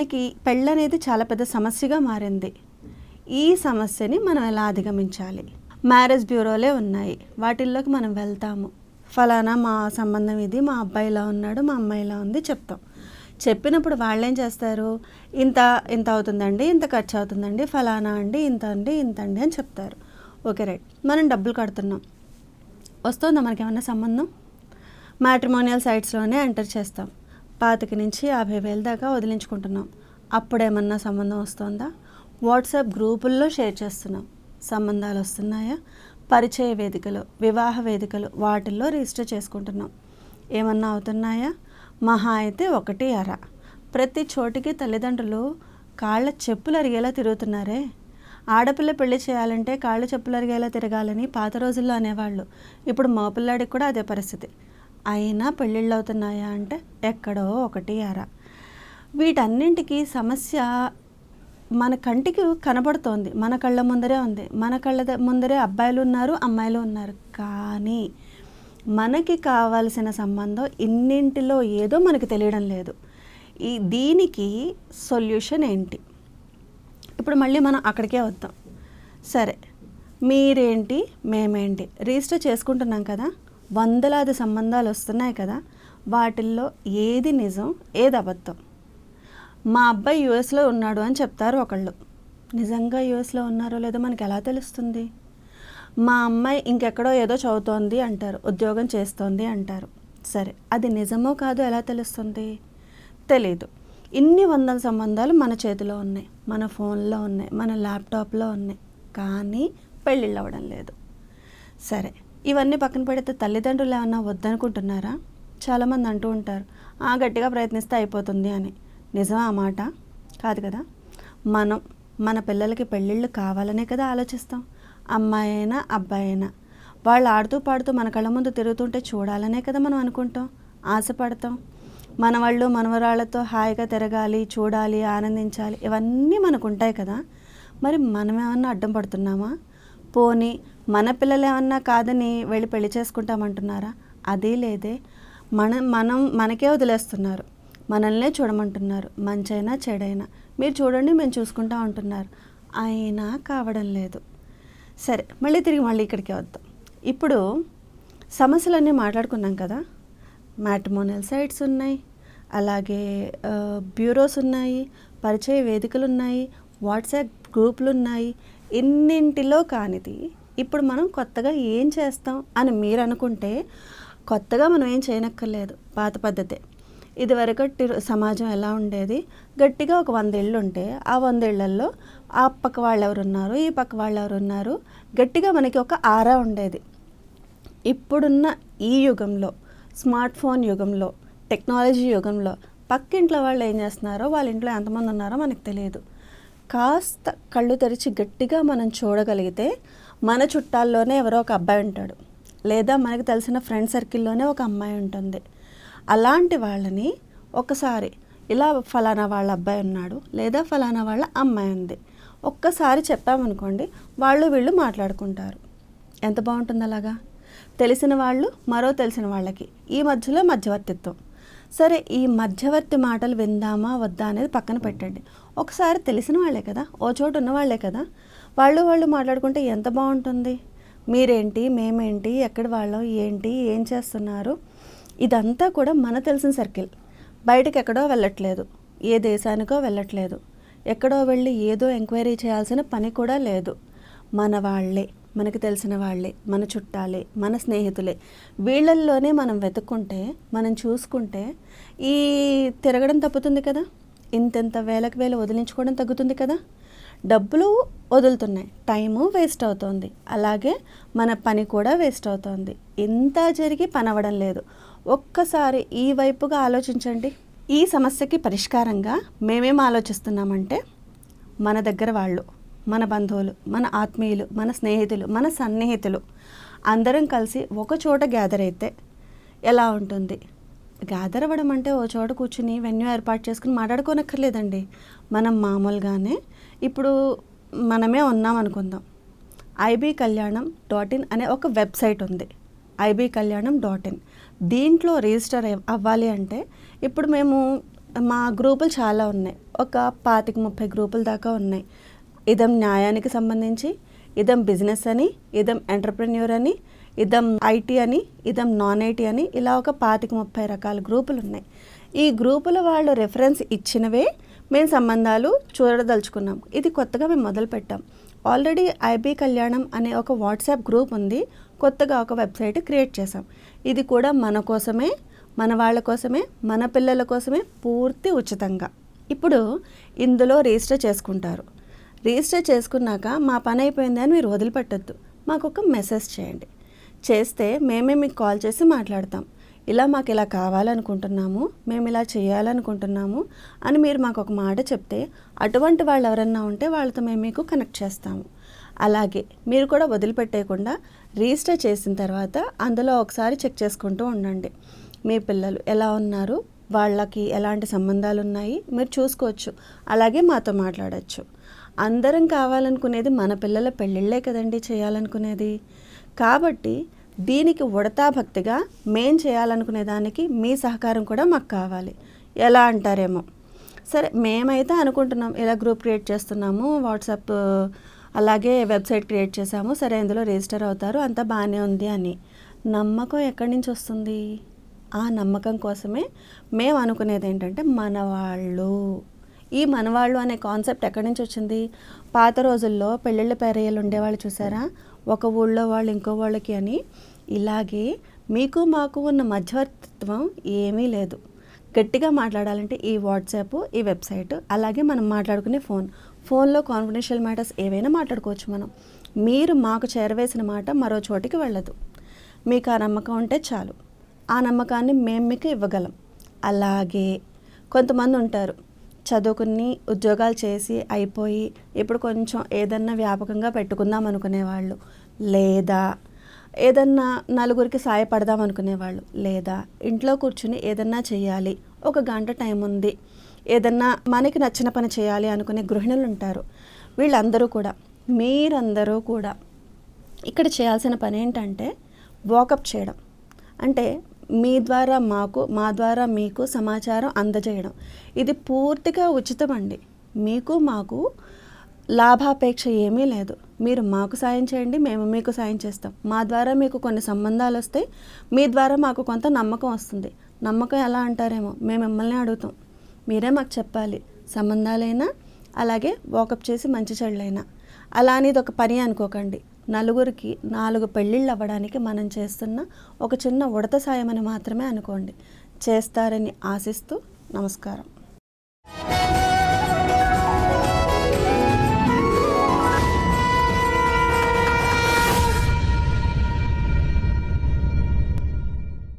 మనకి పెళ్ళనేది చాలా పెద్ద సమస్యగా మారింది. ఈ సమస్యని మనం ఎలా అధిగమించాలి? మ్యారేజ్ బ్యూరోలే ఉన్నాయి. వాటిల్లోకి మనం వెళ్తాము. ఫలానా మా సంబంధం ఇది మా అబ్బాయిలా ఉన్నాడు మా అమ్మాయిలా ఉంది చెప్తాం. చెప్పినప్పుడు వాళ్ళు ఏం చేస్తారు? ఇంత ఇంత అవుతుందండి ఇంత ఖర్చు అవుతుందండి ఫలానా అండి ఇంత అండి ఇంత అండి అని చెప్తారు. Okay right. మనం డబ్బులు కడుతున్నాం. వస్తుందా మనకేమన్నా సంబంధం? మ్యాట్రిమోనియల్ సైట్స్లోనే ఎంటర్ చేస్తాం. పాతిక నుంచి యాభై వేల దాకా వదిలించుకుంటున్నాం. అప్పుడేమన్నా సంబంధం వస్తుందా? వాట్సాప్ గ్రూపుల్లో షేర్ చేస్తున్నాం. సంబంధాలు వస్తున్నాయా? పరిచయ వేదికలు వివాహ వేదికలు వాటిల్లో రిజిస్టర్ చేసుకుంటున్నాం. ఏమన్నా అవుతున్నాయా? మహా అయితే ఒకటి అర. ప్రతి చోటికి తల్లిదండ్రులు కాళ్ళ చెప్పులు అరిగేలా తిరుగుతున్నారే? ఆడపిల్ల పెళ్ళి చేయాలంటే కాళ్ళు చెప్పులు అరిగేలా తిరగాలని పాత రోజుల్లో అనేవాళ్ళు. ఇప్పుడు మా పిల్లాడికి కూడా అదే పరిస్థితి. అయినా పెళ్ళిళ్ళు అవుతున్నాయా అంటే ఎక్కడో ఒకటి అర. వీటన్నింటికి సమస్య మన కంటికి కనబడుతోంది. మన కళ్ళ ముందరే ఉంది. మన కళ్ళ ద- ముందరే అబ్బాయిలు ఉన్నారు అమ్మాయిలు ఉన్నారు. కానీ మనకి కావాల్సిన సంబంధం ఇన్నింటిలో ఏదో మనకి తెలియడం లేదు. ఈ దీనికి సొల్యూషన్ ఏంటి? ఇప్పుడు మళ్ళీ మనం అక్కడికే వద్దాం. సరే మీరేంటి మేమేంటి? రిజిస్టర్ చేసుకుంటున్నాం కదా? వందలాది సంబంధాలు వస్తున్నాయి కదా వాటిల్లో ఏది నిజం ఏది అబద్ధం? మా అబ్బాయి యుఎస్లో ఉన్నాడు అని చెప్తారు ఒకళ్ళు. నిజంగా యుఎస్లో ఉన్నారో లేదో మనకి ఎలా తెలుస్తుంది? మా అమ్మాయి ఇంకెక్కడో ఏదో చదువుతోంది అంటారు ఉద్యోగం చేస్తోంది అంటారు. సరే అది నిజమో కాదో ఎలా తెలుస్తుంది? తెలీదు. ఇన్ని వందల సంబంధాలు మన చేతిలో ఉన్నాయి మన ఫోన్లో ఉన్నాయి మన ల్యాప్టాప్లో ఉన్నాయి. కానీ పెళ్ళిళ్ళు అవ్వడం లేదు. సరే ఇవన్నీ పక్కన పెడితే తల్లిదండ్రులు ఏమన్నా వద్దనుకుంటున్నారా? చాలామంది అంటూ ఉంటారు "ఆ, గట్టిగా ప్రయత్నిస్తే అయిపోతుంది అని. నిజమా ఆ మాట? కాదు కదా. మనం మన పిల్లలకి పెళ్ళిళ్ళు కావాలనే కదా ఆలోచిస్తాం. అమ్మాయి అయినా అబ్బాయి అయినా. వాళ్ళు ఆడుతూ పాడుతూ మన కళ్ళ ముందు తిరుగుతుంటే చూడాలనే కదా మనం అనుకుంటాం ఆశపడతాం. మన వాళ్ళు మనవరాళ్ళతో హాయిగా తిరగాలి చూడాలి ఆనందించాలి ఇవన్నీ మనకు ఉంటాయి కదా. మరి మనం అడ్డం పడుతున్నామా? పోనీ మన పిల్లలేమన్నా కాదని వెళ్ళి పెళ్ళి చేసుకుంటామంటున్నారా? అదే లేదే. మన మనం మనకే వదిలేస్తున్నారు. మనల్నే చూడమంటున్నారు. మంచైనా చెడైనా. మీరు చూడండి మేము చూసుకుంటా ఉంటున్నారు. అయినా కావడం లేదు. సరే మళ్ళీ తిరిగి మళ్ళీ ఇక్కడికే వద్దాం. ఇప్పుడు సమస్యలన్నీ మాట్లాడుకున్నాం కదా? మ్యాట్రిమోనియల్ సైట్స్ ఉన్నాయి. అలాగే బ్యూరోస్ ఉన్నాయి. పరిచయ వేదికలు ఉన్నాయి. వాట్సాప్ గ్రూపులు ఉన్నాయి. ఇన్నింటిలో కానిది ఇప్పుడు మనం కొత్తగా ఏం చేస్తాం అని మీరు అనుకుంటే కొత్తగా మనం ఏం చేయనక్కర్లేదు. పాత పద్ధతే. ఇదివరకటి సమాజం ఎలా ఉండేది? గట్టిగా ఒక వందేళ్ళు ఉంటే ఆ వందేళ్ళలో ఆ పక్క వాళ్ళు ఎవరు ఉన్నారు ఈ పక్క వాళ్ళు ఎవరు ఉన్నారు గట్టిగా మనకి ఒక ఆరా ఉండేది. ఇప్పుడున్న ఈ యుగంలో స్మార్ట్ ఫోన్ యుగంలో టెక్నాలజీ యుగంలో పక్కింట్లో వాళ్ళు ఏం చేస్తున్నారో వాళ్ళ ఇంట్లో ఎంతమంది ఉన్నారో మనకు తెలియదు. కాస్త కళ్ళు తెరిచి గట్టిగా మనం చూడగలిగితే మన చుట్టాల్లోనే ఎవరో ఒక అబ్బాయి ఉంటాడు. లేదా మనకు తెలిసిన ఫ్రెండ్ సర్కిల్లోనే ఒక అమ్మాయి ఉంటుంది. అలాంటి వాళ్ళని ఒకసారి ఇలా ఫలానా వాళ్ళ అబ్బాయి ఉన్నాడు లేదా ఫలానా వాళ్ళ అమ్మాయి ఉంది. ఒక్కసారి చెప్పామనుకోండి వాళ్ళు వీళ్ళు మాట్లాడుకుంటారు. ఎంత బాగుంటుంది అలాగా? తెలిసిన వాళ్ళు మరో తెలిసిన వాళ్ళకి. ఈ మధ్యలో మధ్యవర్తిత్వం. సరే ఈ మధ్యవర్తి మాటలు విందామా వద్దా అనేది పక్కన పెట్టండి. ఒకసారి తెలిసిన వాళ్ళే కదా ఓ చోటు ఉన్న వాళ్ళే కదా. వాళ్ళు వాళ్ళు మాట్లాడుకుంటే ఎంత బాగుంటుంది? మీరేంటి? మేమేంటి? ఎక్కడ వాళ్ళం? ఏంటి? ఏం చేస్తున్నారు? ఇదంతా కూడా మన తెలిసిన సర్కిల్. బయటకు ఎక్కడో వెళ్ళట్లేదు. ఏ దేశానికో వెళ్ళట్లేదు. ఎక్కడో వెళ్ళి ఏదో ఎంక్వైరీ చేయాల్సిన పని కూడా లేదు. మన వాళ్ళే మనకు తెలిసిన వాళ్ళే మన చుట్టాలే మన స్నేహితులే. వీళ్ళల్లోనే మనం వెతుక్కుంటే మనం చూసుకుంటే ఈ తిరగడం తప్పుతుంది కదా? ఇంతెంత వేలకు వేలు వదిలించుకోవడం తగ్గుతుంది కదా? డబ్బులు వదులుతున్నాయి. టైము వేస్ట్ అవుతోంది. అలాగే మన పని కూడా వేస్ట్ అవుతోంది. ఇంత జరిగి పని లేదు. ఒక్కసారి ఈ వైపుగా ఆలోచించండి. ఈ సమస్యకి పరిష్కారంగా మేమేం ఆలోచిస్తున్నామంటే మన దగ్గర వాళ్ళు మన బంధువులు మన ఆత్మీయులు మన స్నేహితులు మన సన్నిహితులు అందరం కలిసి ఒక చోట గ్యాదర్ అయితే ఎలా ఉంటుంది? గ్యాదర్ అవ్వడం అంటే ఓ చోట కూర్చుని వెన్యూ ఏర్పాటు చేసుకుని మాట్లాడుకోనక్కర్లేదండి. మనం మామూలుగానే ఇప్పుడు మనమే ఉన్నాం అనుకుందాం. ఐబీ కళ్యాణం డాట్ ఇన్ అనే ఒక వెబ్సైట్ ఉంది. ఐబీ కళ్యాణం డాట్ ఇన్. దీంట్లో రిజిస్టర్ అవ్వాలి అంటే ఇప్పుడు మేము మా గ్రూపులు చాలా ఉన్నాయి. ఒక పాతిక ముప్పై గ్రూపుల దాకా ఉన్నాయి. ఇదం న్యాయానికి సంబంధించి ఇదం బిజినెస్ అని ఇదం ఎంటర్ప్రెన్యూర్ అని ఇదం ఐటీ అని ఇదం నాన్ ఐటీ అని ఇలా ఒక పాతిక ముప్పై రకాల గ్రూపులు ఉన్నాయి ఈ గ్రూపుల వాళ్ళు రెఫరెన్స్ ఇచ్చినవే మేము సంబంధాలు చూడదలుచుకున్నాం. ఇది కొత్తగా మేము మొదలు పెట్టాం ఆల్రెడీ ఐబీ కళ్యాణం అనే ఒక వాట్సాప్ గ్రూప్ ఉంది. కొత్తగా ఒక వెబ్సైట్ క్రియేట్ చేసాం ఇది కూడా మన కోసమే మన వాళ్ళ కోసమే మన పిల్లల కోసమే పూర్తి ఉచితంగా. ఇప్పుడు ఇందులో రిజిస్టర్ చేసుకుంటారు. రిజిస్టర్ చేసుకున్నాక మా పని అయిపోయింది అని మీరు వదిలిపెట్టద్దు. మాకు ఒక మెసేజ్ చేయండి. చేస్తే మేమే మీకు కాల్ చేసి మాట్లాడతాం. ఇలా మాకు ఇలా కావాలనుకుంటున్నాము మేము ఇలా చేయాలనుకుంటున్నాము అని మీరు మాకు ఒక మాట చెప్తే అటువంటి వాళ్ళు ఎవరన్నా ఉంటే వాళ్ళతో మేము మీకు కనెక్ట్ చేస్తాము. అలాగే మీరు కూడా వదిలిపెట్టేయకుండా రిజిస్టర్ చేసిన తర్వాత అందులో ఒకసారి చెక్ చేసుకుంటూ ఉండండి. మీ పిల్లలు ఎలా ఉన్నారు? వాళ్ళకి ఎలాంటి సంబంధాలు ఉన్నాయి మీరు చూసుకోవచ్చు. అలాగే మాతో మాట్లాడచ్చు. అందరం కావాలనుకునేది మన పిల్లల పెళ్ళిళ్ళే కదండి చేయాలనుకునేది. కాబట్టి దీనికి ఉడతా భక్తిగా మేం చేయాలనుకునే దానికి మీ సహకారం కూడా మాకు కావాలి. ఎలా అంటారేమో. సరే మేమైతే అనుకుంటున్నాం ఇలా గ్రూప్ క్రియేట్ చేస్తున్నాము వాట్సాప్ అలాగే వెబ్సైట్ క్రియేట్ చేసాము సరే ఇందులో రిజిస్టర్ అవుతారు అంతా బాగానే ఉంది అని. నమ్మకం ఎక్కడి నుంచి వస్తుంది? ఆ నమ్మకం కోసమే మేము అనుకునేది ఏంటంటే మనవాళ్ళు. ఈ మనవాళ్ళు అనే కాన్సెప్ట్ ఎక్కడి నుంచి వచ్చింది? పాత రోజుల్లో పెళ్ళిళ్ళ పేరయ్యలు ఉండేవాళ్ళు చూసారా? ఒక ఊళ్ళో వాళ్ళు ఇంకో వాళ్ళకి అని. ఇలాగే మీకు మాకు ఉన్న మధ్యవర్తిత్వం ఏమీ లేదు. గట్టిగా మాట్లాడాలంటే ఈ వాట్సాప్ ఈ వెబ్సైట్ అలాగే మనం మాట్లాడుకునే ఫోన్. ఫోన్లో కాన్ఫిడెన్షియల్ మ్యాటర్స్ ఏవైనా మాట్లాడుకోవచ్చు మనం. మీరు మాకు చేరవేసిన మాట మరో చోటికి వెళ్ళదు. మీకు ఆ నమ్మకం ఉంటే చాలు. ఆ నమ్మకాన్ని మేము మీకు ఇవ్వగలం. అలాగే కొంతమంది ఉంటారు. చదువుకుని ఉద్యోగాలు చేసి అయిపోయి ఇప్పుడు కొంచెం ఏదన్నా వ్యాపకంగా పెట్టుకుందాం అనుకునేవాళ్ళు. లేదా ఏదన్నా నలుగురికి సాయపడదాం అనుకునేవాళ్ళు. లేదా ఇంట్లో కూర్చుని ఏదన్నా చేయాలి ఒక గంట టైం ఉంది. ఏదన్నా మనకి నచ్చిన పని చేయాలి అనుకునే గృహిణులు ఉంటారు. వీళ్ళందరూ కూడా మీరందరూ కూడా ఇక్కడ చేయాల్సిన పని ఏంటంటే వాకప్ చేయడం. అంటే మీ ద్వారా మాకు మా ద్వారా మీకు సమాచారం అందజేయడం. ఇది పూర్తిగా ఉచితం అండి. మీకు మాకు లాభాపేక్ష ఏమీ లేదు. మీరు మాకు సాయం చేయండి మేము మీకు సాయం చేస్తాం. మా ద్వారా మీకు కొన్ని సంబంధాలు వస్తాయి మీ ద్వారా మాకు కొంత నమ్మకం వస్తుంది. నమ్మకం ఎలా అంటారేమో మేము మిమ్మల్ని అడుగుతాం. మీరే మాకు చెప్పాలి. సంబంధాలైనా అలాగే వాకప్ చేసి మంచి చెడులైనా. అలా అనేది ఒక పని అనుకోకండి. నలుగురికి నాలుగు పెళ్ళిళ్ళు అవ్వడానికి మనం చేస్తున్న ఒక చిన్న ఉడత సాయం అని మాత్రమే అనుకోండి. చేస్తారని ఆశిస్తూ నమస్కారం.